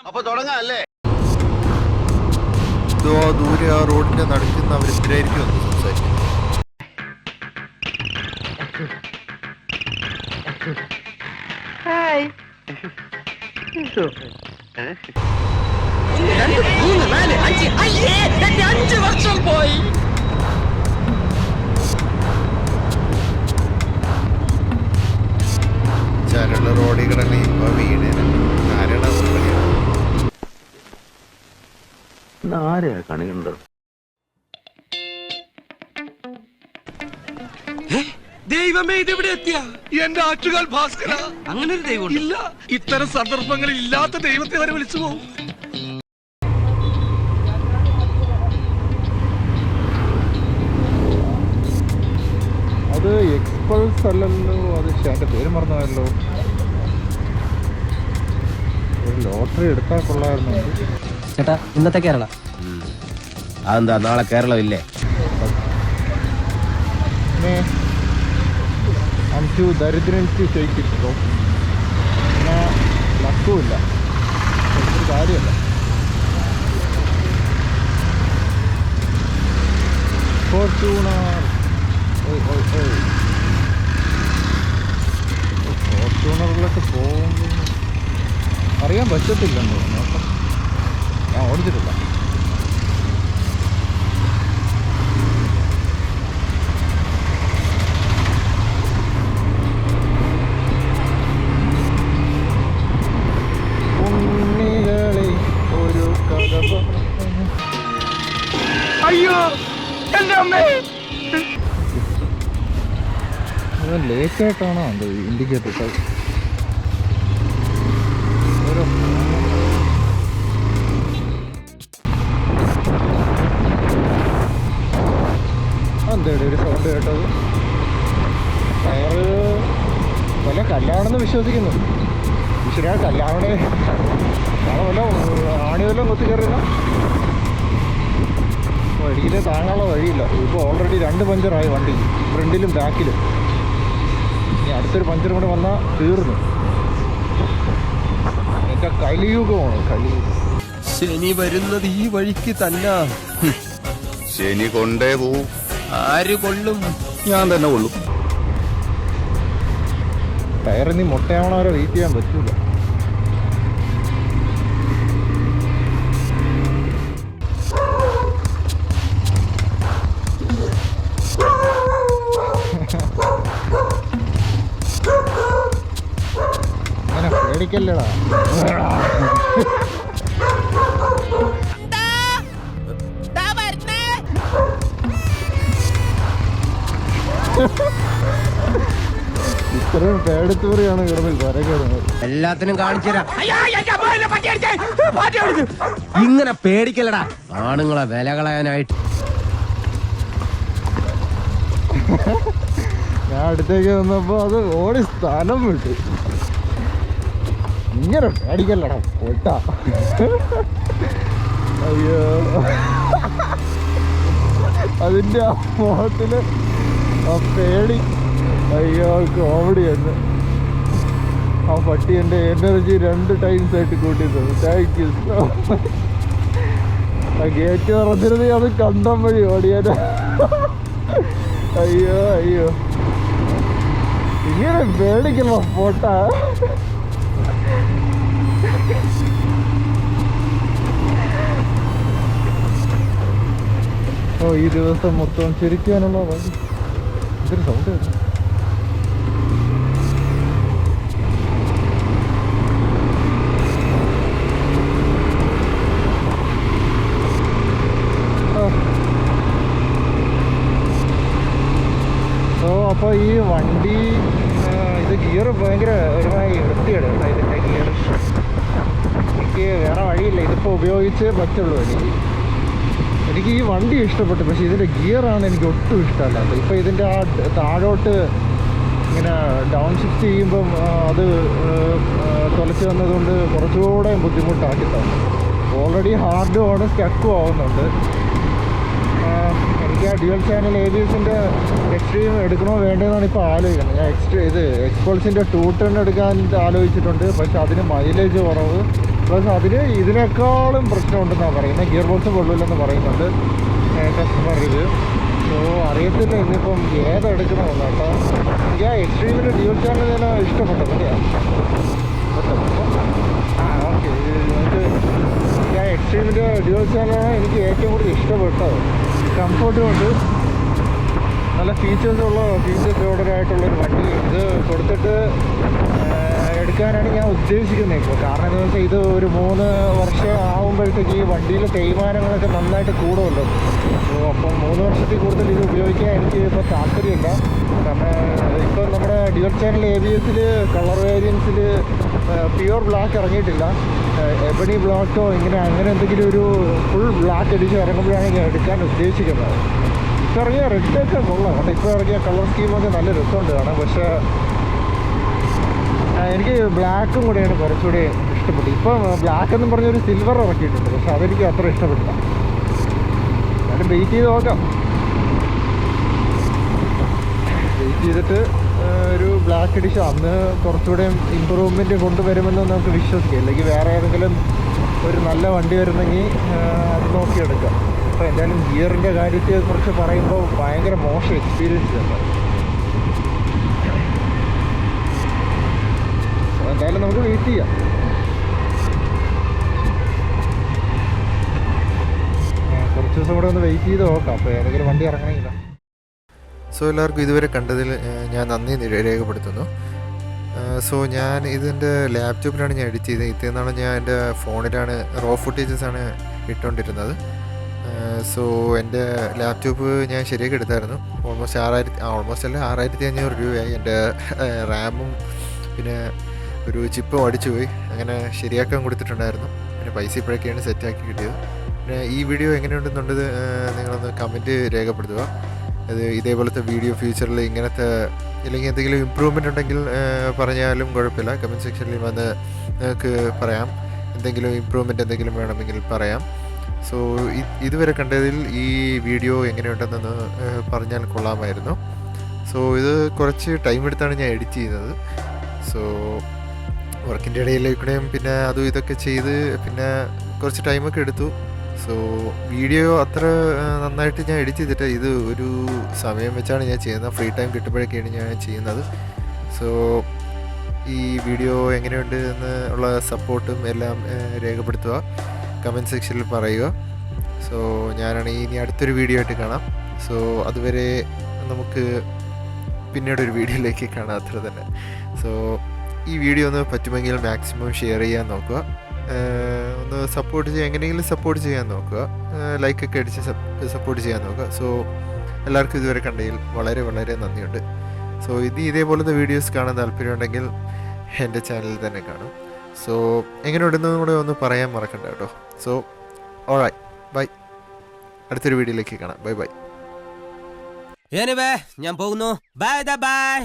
അപ്പൊ തുടങ്ങാല്ലേ? ഇതോ ദൂരെ ആ റോഡിന്റെ നടുക്കുന്ന അവർ അഞ്ച് വർഷം സംസാരിക്കും ചരള റോഡിൽ കിടന്ന് ഇപ്പൊ വീണേനെ ആരെയാ കണി കണ്ടത്? ദൈവമേ ഇതെവിടെ എത്തിയ? എന്റെ ആറ്റുകാൽ ഭാസ്കര. അങ്ങനെ ഒരു ദൈവം ഇല്ല. ഇത്തരം സന്ദർഭങ്ങളിൽ ഇല്ലാത്ത ദൈവത്തെ വരെ വിളിച്ചു പോകും അത് എക്സ്പൾസ് അല്ലല്ലോ അത് അതിന്റെ പേര് മറന്നല്ലോ ഒരു ലോട്ടറി എടുത്താൽ കൊള്ളായിരുന്നു ചേട്ടാ ഇന്നത്തെ കേരള. അതെന്താ നാളെ കേരളം ഇല്ലേ പിന്നെ ലക്കുമില്ല കാര്യമല്ല. ഫോർച്യൂണർ. ഫോർച്യൂണറിലൊക്കെ പോകുമ്പോൾ അറിയാൻ പറ്റത്തില്ലെന്ന് തോന്നുന്നു. ഞാൻ ഓടിച്ചിട്ടില്ല. ഉണ്ണികളെ ഒരു കഥ പറഞ്ഞു. അയ്യോ എന്റെ അമ്മേ. ഇത് ലേറ്റ് ആയിട്ടാണോ അത് ഇൻഡിക്കേറ്റർ ഓരോ എന്താ ഒരു സൗണ്ട് കേട്ടത്? ടയറ് വല്ല കല്ലാണെന്ന് വിശ്വസിക്കുന്നു. ശരിയാ കല്ലാവണേ നാളെ വല്ല ആണി വല്ലതും കൊത്തി കയറില്ല വഴിയിൽ താങ്ങാനുള്ള വഴിയില്ല. ഇപ്പോൾ ഓൾറെഡി രണ്ട് പഞ്ചറായി വണ്ടി. ഫ്രണ്ടിലും ബാക്കിലും ഇനി അടുത്തൊരു പഞ്ചർ കൂടെ വന്നാൽ തീർന്നു. എന്റെ കലിയുഗമാണ് കലിയുഗം. ശനി വരുന്നത് ഈ വഴിക്ക് തന്നെ. ശനി കൊണ്ടേ പോവും. ആര് കൊള്ളും? ഞാൻ തന്നെ കൊള്ളും. ടയറിനി മുട്ടയാവണ അവരെ വെയിറ്റ് ചെയ്യാൻ പറ്റൂല. അങ്ങനെ ഇത്രയും പേടിത്തൂറിയാണ് കിടന്ന് കരകയറുന്നത് എല്ലാത്തിനും കാണിച്ചുതരാം ഇങ്ങനെ പേടിക്കലടാ ആണുങ്ങളെ വില കളയാനായിട്ട്. ഞാൻ അടുത്തേക്ക് വന്നപ്പോ അത് ഓടി സ്ഥലം വിട്ടു. ഇങ്ങനെ പേടിക്കല്ലടാ പൊട്ട. അയ്യോ. അതിന്റെ ആ മുഖത്തിൽ ആ പേടി. അയ്യോ കോമഡി എന്ന് ആ പട്ടി എന്റെ എനർജി രണ്ട് ടൈംസ് ആയിട്ട് കൂട്ടി താങ്ക് യു ആ ഗേറ്റ് തുറന്നിരുന്നേ അത് കണ്ടം വഴി ഓടിയാൻ അയ്യോ അയ്യോ. ഇങ്ങനെ പേടിക്കണോ ഫോട്ട ഓ ഈ ദിവസം മൊത്തം ചിരിക്കാനുള്ള വഴി. ഇതൊരു സൗണ്ട് സോ അപ്പോൾ ഈ വണ്ടി ആ, ഇത് ഗിയർ ഭയങ്കര ഒരുമാതിരി വൃത്തിയാണ് കേട്ടോ ഇതിന്റെ ഗിയർ എനിക്ക് വഴിയില്ല ഇതിപ്പോൾ ഉപയോഗിച്ച് പറ്റുള്ളൂ എനിക്ക്. എനിക്ക് ഈ വണ്ടി ഇഷ്ടപ്പെട്ടു പക്ഷേ ഇതിന്റെ ഗിയറാണ് എനിക്ക് ഒട്ടും ഇഷ്ടമല്ലാത്തത്. ഇപ്പോൾ ഇതിന്റെ ആ താഴോട്ട് ഇങ്ങനെ ഡൗൺ ഷിഫ്റ്റ് ചെയ്യുമ്പം അത് തുലച്ച് വന്നതുകൊണ്ട് കുറച്ചുകൂടെ ബുദ്ധിമുട്ടാക്കി തന്നു. ഓൾറെഡി ഹാർഡും ആണ് സ്റ്റക്കും ആവുന്നുണ്ട്. എനിക്ക് ആ ഡ്യുവൽ ചാനൽ എ ബി എസിന്റെ എക്സ്ട്രീം എടുക്കണോ വേണ്ടതെന്നാണ് ഇപ്പോൾ ആലോചിക്കുന്നത്. ഞാൻ എക്സ്ട്രീ ഇത് എക്സ്പോൾസിന്റെ ടൂ ടെൻ എടുക്കാൻ ആലോചിച്ചിട്ടുണ്ട് പക്ഷെ അതിന് മൈലേജ് കുറവ്. പ്ലസ് അതിന് ഇതിനേക്കാളും പ്രശ്നമുണ്ടെന്നാണ് പറയുന്നത്. ഗിയർ ബോക്സ് കൊള്ളില്ലെന്ന് പറയുന്നുണ്ട് കസ്റ്റമർ ഇത്. സോ അറിയത്തില്ല ഇന്നിപ്പം ഏതെടുക്കണമെന്ന് കേട്ടോ. എനിക്ക് ആ എക്സ്ട്രീമിന്റെ ഡ്യൂൾ ചാനൽ ഞാൻ ഇഷ്ടപ്പെട്ടത് അല്ലേ ആ ഓക്കെ എനിക്ക് ആ എക്സ്ട്രീമിന്റെ ഡ്യൂൾ ചാനലാണ് എനിക്ക് ഏറ്റവും കൂടുതൽ ഇഷ്ടപ്പെട്ടത്. കംഫർട്ടും ഉണ്ട്. നല്ല ഫീച്ചേഴ്സ് ഉള്ള ഫീച്ചേഴ്സ് ഓർഡറായിട്ടുള്ളൊരു വണ്ടി. ഇത് കൊടുത്തിട്ട് എടുക്കാനാണ് ഞാൻ ഉദ്ദേശിക്കുന്നത്. ഇപ്പോൾ കാരണം എന്താണെന്ന് വെച്ചാൽ ഇത് ഒരു മൂന്ന് വർഷം ആകുമ്പോഴത്തേക്ക് ഈ വണ്ടിയിലെ തേയ്മാനങ്ങളൊക്കെ നന്നായിട്ട് കൂടുമല്ലോ. അപ്പം മൂന്ന് വർഷത്തിൽ കൂടുതൽ ഇത് ഉപയോഗിക്കാൻ എനിക്ക് ഇപ്പോൾ താല്പര്യമില്ല. കാരണം ഇപ്പോൾ നമ്മുടെ ഡ്യുവൽ ചാനൽ എ ബി എസിൽ കളർ വേരിയൻസിൽ പ്യുവർ ബ്ലാക്ക് ഇറങ്ങിയിട്ടില്ല. എബണി ബ്ലാക്കോ ഇങ്ങനെ അങ്ങനെ എന്തെങ്കിലും ഒരു ഫുൾ ബ്ലാക്ക് അടിച്ച് ഇറങ്ങുമ്പോഴാണ് ഞാൻ എടുക്കാൻ ഉദ്ദേശിക്കുന്നത്. ഇപ്പോൾ ഇറങ്ങിയ റെഡൊക്കെ കൊള്ളാം. കാരണം ഇപ്പോൾ ഇറങ്ങിയ കളർ സ്കീമൊക്കെ നല്ല രസമുണ്ട്. കാരണം പക്ഷേ എനിക്ക് ബ്ലാക്കും കൂടെയാണ് കുറച്ചുകൂടി ഇഷ്ടപ്പെട്ടത്. ഇപ്പോൾ ബ്ലാക്ക് എന്നും പറഞ്ഞൊരു സിൽവർ ഇറക്കിയിട്ടുണ്ട്. പക്ഷെ അതെനിക്ക് അത്ര ഇഷ്ടപ്പെട്ടില്ല. എന്നാലും വെയിറ്റ് ചെയ്ത് നോക്കാം. വെയിറ്റ് ചെയ്തിട്ട് ഒരു ബ്ലാക്ക് എഡിഷൻ അന്ന് കുറച്ചുകൂടെ ഇമ്പ്രൂവ്മെന്റ് കൊണ്ടുവരുമെന്ന് നമുക്ക് വിശ്വസിക്കാം. അല്ലെങ്കിൽ വേറെ ഏതെങ്കിലും ഒരു നല്ല വണ്ടി വരുന്നെങ്കിൽ അത് നോക്കിയെടുക്കാം. അപ്പോൾ എന്തായാലും ഗിയറിന്റെ കാര്യത്തെ കുറിച്ച് പറയുമ്പോൾ ഭയങ്കര മോശം എക്സ്പീരിയൻസ് തന്നെ എന്തായാലും നമുക്ക് വെയിറ്റ് ചെയ്യാം. കുറച്ച് ദിവസം കൂടെ ഒന്ന് വെയിറ്റ് ചെയ്ത് നോക്കാം. അപ്പോൾ ഏതെങ്കിലും വണ്ടി ഇറങ്ങണമെങ്കില്ല സോ എല്ലാവർക്കും ഇതുവരെ കണ്ടതിൽ ഞാൻ നന്ദി രേഖപ്പെടുത്തുന്നു. സോ ഞാൻ ഇതിന്റെ ലാപ്ടോപ്പിലാണ് ഞാൻ എഡിറ്റ് ചെയ്തത്. ഇത്തേ നാളെ ഞാൻ എന്റെ ഫോണിലാണ് റോ ഫുട്ടേജസ് ആണ് ഇട്ടുകൊണ്ടിരുന്നത്. സോ എന്റെ ലാപ്ടോപ്പ് ഞാൻ ശരിയാക്കി എടുത്തായിരുന്നു. ഓൾമോസ്റ്റ് ആറായിരത്തി ഓൾമോസ്റ്റ് അല്ല ആറായിരത്തി അഞ്ഞൂറ് രൂപയായി എന്റെ റാമും പിന്നെ ഒരു ചിപ്പ് അടിച്ചു പോയി അങ്ങനെ ശരിയാക്കാൻ കൊടുത്തിട്ടുണ്ടായിരുന്നു. പിന്നെ പൈസ ഇപ്പോഴൊക്കെയാണ് സെറ്റാക്കി കിട്ടിയത്. പിന്നെ ഈ വീഡിയോ എങ്ങനെയുണ്ടെന്നുള്ളത് ഏഹ്, നിങ്ങളൊന്ന് കമന്റ് രേഖപ്പെടുത്തുക. അത് ഇതേപോലത്തെ വീഡിയോ ഫ്യൂച്ചറിൽ ഇങ്ങനത്തെ ഇല്ലെങ്കിൽ എന്തെങ്കിലും ഇമ്പ്രൂവ്മെന്റ് ഉണ്ടെങ്കിൽ പറഞ്ഞാലും കുഴപ്പമില്ല. കമന്റ് സെക്ഷനിൽ വന്ന് നിങ്ങൾക്ക് പറയാം. എന്തെങ്കിലും ഇമ്പ്രൂവ്മെന്റ് എന്തെങ്കിലും വേണമെങ്കിൽ പറയാം. സോ ഇതുവരെ കണ്ടതിൽ ഈ വീഡിയോ എങ്ങനെയുണ്ടെന്നൊന്ന് പറഞ്ഞാൽ കൊള്ളാമായിരുന്നു. സോ ഇത് കുറച്ച് ടൈം എടുത്താണ് ഞാൻ എഡിറ്റ് ചെയ്യുന്നത്. സോ വർക്കിന്റെ ഇടയിലേക്കൂടെയും പിന്നെ അതും ഇതൊക്കെ ചെയ്ത് പിന്നെ കുറച്ച് ടൈമൊക്കെ എടുത്തു. സോ വീഡിയോ അത്ര നന്നായിട്ട് ഞാൻ എഡിറ്റ് ചെയ്തിട്ട് ഇത് ഒരു സമയം വെച്ചാണ് ഞാൻ ചെയ്യുന്നത്. ഫ്രീ ടൈം കിട്ടുമ്പോഴൊക്കെയാണ് ഞാൻ ചെയ്യുന്നത്. സോ ഈ വീഡിയോ എങ്ങനെയുണ്ട് എന്ന് ഉള്ള സപ്പോർട്ടും എല്ലാം രേഖപ്പെടുത്തുക. കമന്റ് സെക്ഷനിൽ പറയുക. സോ ഞാനാണെങ്കിൽ ഇനി അടുത്തൊരു വീഡിയോ ആയിട്ട് കാണാം. സോ അതുവരെ നമുക്ക് പിന്നീട് ഒരു വീഡിയോയിലേക്ക് കാണാം. അത്ര തന്നെ. സോ ഈ വീഡിയോ ഒന്ന് പറ്റുമെങ്കിൽ മാക്സിമം ഷെയർ ചെയ്യാൻ നോക്കുക. ഒന്ന് സപ്പോർട്ട് ചെയ്യാൻ എങ്ങനെയെങ്കിലും സപ്പോർട്ട് ചെയ്യാൻ നോക്കുക. ലൈക്കൊക്കെ അടിച്ച് സപ്പോർട്ട് ചെയ്യാൻ നോക്കുക. സോ എല്ലാവർക്കും ഇതുവരെ കണ്ടതിൽ വളരെ വളരെ നന്ദിയുണ്ട്. സോ ഇത് ഇതേപോലത്തെ വീഡിയോസ് കാണാൻ താല്പര്യമുണ്ടെങ്കിൽ എന്റെ ചാനലിൽ തന്നെ കാണും. സോ എങ്ങനെ ഉണ്ടെന്നും കൂടെ ഒന്ന് പറയാൻ മറക്കണ്ട കേട്ടോ. സോ ഓളായി ബൈ അടുത്തൊരു വീഡിയോയിലേക്ക് കാണാം. ബൈ ബൈ ഞാൻ പോകുന്നു. Bye bye